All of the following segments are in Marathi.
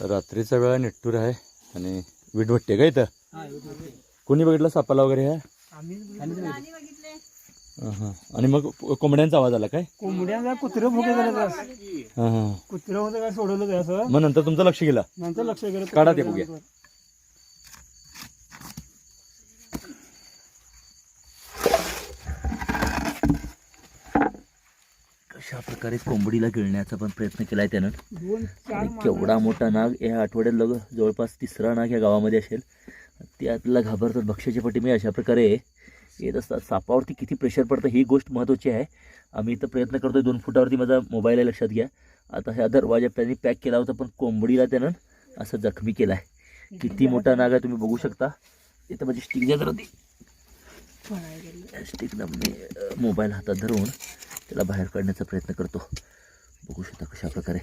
रात्रीचा वेळा नेटूर आहे आणि विटभट्टी का इथं? कोणी बघितलं? सापाला वगैरे ह्या हां, हां. आणि मग कोंबड्यांचा आवाज आला काय? कोंबड्या कुत्र भुके झाले हां हां कुत्र काय सोडवलं असं? मग नंतर तुमचं लक्ष गेलं. नंतर लक्ष गेलं. काढा ते बघूया. कशा प्रकारे कोंबडीला गिळण्याचा पण प्रयत्न केलाय त्यानं. दोन चार आणि केवढा मोठा नाग या आठवड्यात लग जवळपास तिसरा नाग या गावामध्ये असेल. ते आपल्याला घाबरतात भक्ष्याच्या पटीमध्ये अशा प्रकारे येत असतात. सापावरती किती प्रेशर पडतं ही गोष्ट महत्त्वाची आहे. आम्ही इथं प्रयत्न करतोय दोन फुटावरती माझा मोबाईल आहे लक्षात घ्या. आता ह्या दरवाजा त्यांनी पॅक केला होता पण कोंबडीला त्यानं असं जखमी केला आहे किती मोठा नाग आहे तुम्ही बघू शकता. इथं माझी स्टिक द्या जरा ती स्टिकनं मी अं, मोबाईल हातात धरून त्याला बाहेर काढण्याचा प्रयत्न करतो. बघू शकता कशा प्रकारे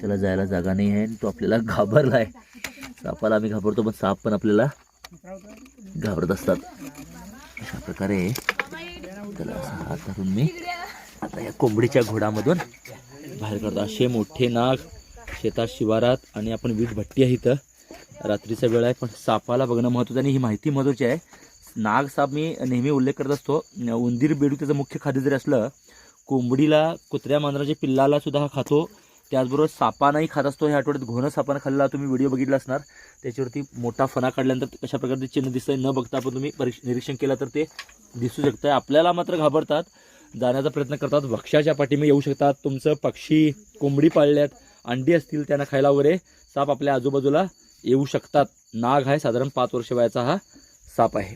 त्याला जायला जागा नाही आहे आणि तो आपल्याला घाबरला आहे सापाला आम्ही घाबरतो पण साप पण आपल्याला घाबरत असतात. अशा प्रकारे त्याला असा हात धरून मी आता या कोंबडीच्या घोडामधून बाहेर काढतो. असे मोठे नाग शेतात शिवारात आणि आपण वीट भट्टी आहे इथं. रात्रीचा वेळ आहे पण सापाला बघणं महत्त्वाचं आणि ही माहिती महत्त्वाची आहे. नाग साप मी नेहमी उल्लेख करत असतो. उंदीर बेडूक त्याचं मुख्य खाद्य जरी असलं कोंबडीला कुत्र्या मांजराच्या पिल्लाला सुद्धा हा खातो. त्याचबरोबर सापानाही खात असतो. ह्या आठवड्यात घोणं सापानं खाल्ला तुम्ही व्हिडिओ बघितला असणार. त्याच्यावरती मोठा फणा काढल्यानंतर कशा प्रकारचे चिन्ह दिसतंय न बघता पण तुम्ही परीक्ष निरीक्षण केलं तर ते दिसू शकतं आपल्याला मात्र घाबरतात. जाण्याचा प्रयत्न करतात. भक्ष्याच्या पाठीमे येऊ शकतात. तुमचं पक्षी कोंबडी पाळल्यात अंडी असतील त्यांना खायला वगैरे साप आपल्या आजूबाजूला येऊ शकतात. नाग आहे साधारण पाच वर्ष वयाचा हा साप आहे.